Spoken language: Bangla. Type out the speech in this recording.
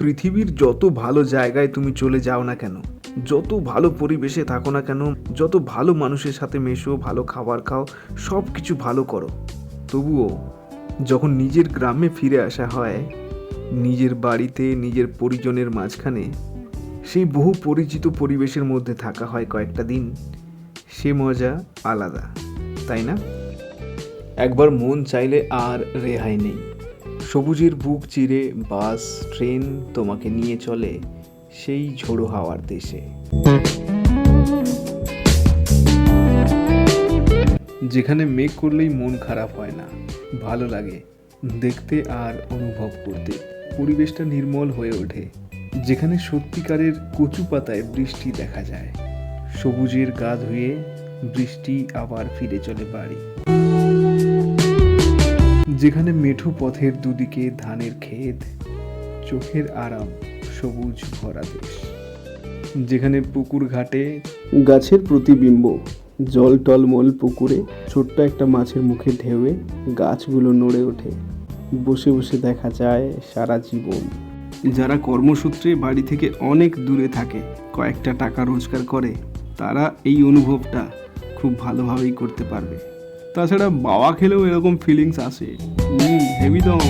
পৃথিবীর যত ভালো জায়গায় তুমি চলে যাও না কেন, যত ভালো পরিবেশে থাকো না কেন, যত ভালো মানুষের সাথে মেশো, ভালো খাবার খাও সব কিছু ভালো করো। তবুও যখন নিজের গ্রামে ফিরে আসা হয়, নিজের বাড়িতে, নিজের পরিজনের মাঝখানে, সেই বহু পরিচিত পরিবেশের মধ্যে থাকা হয় কয়েকটা দিন। সে মজা আলাদা, তাই না? একবার মন চাইলে আর রেহাই নেই। সবুজের বুক চিরে বাস, ট্রেন তোমাকে নিয়ে চলে সেই ঝোড়ো হাওয়ার দেশে। যেখানে মেঘ করলেই মন খারাপ হয় না, ভালো লাগে দেখতে আর অনুভব করতে। পরিবেশটা নির্মল হয়ে ওঠে, যেখানে সত্যিকারের কচু পাতায় বৃষ্টি দেখা যায়। সবুজের গা ধুয়ে বৃষ্টি আবার ফিরে চলে বাড়ি। যেখানে মেঠো পথের দুদিকে ধানের ক্ষেত, চোখের আরাম সবুজ ভরা দেশ। যেখানে পুকুর ঘাটে গাছের প্রতিবিম্ব, জল টলমল পুকুরে ছোট্ট একটা মাছের মুখে ঢেউয়ে গাছগুলো নড়ে ওঠে। বসে বসে দেখা যায় সারা জীবন। যারা কর্মসূত্রে বাড়ি থেকে অনেক দূরে থাকে, কয়েকটা টাকা রোজগার করে, তারা এই অনুভবটা খুব ভালোভাবেই করতে পারবে। তাছাড়া বাবা খেলেও এরকম ফিলিংস আসে। হুম দম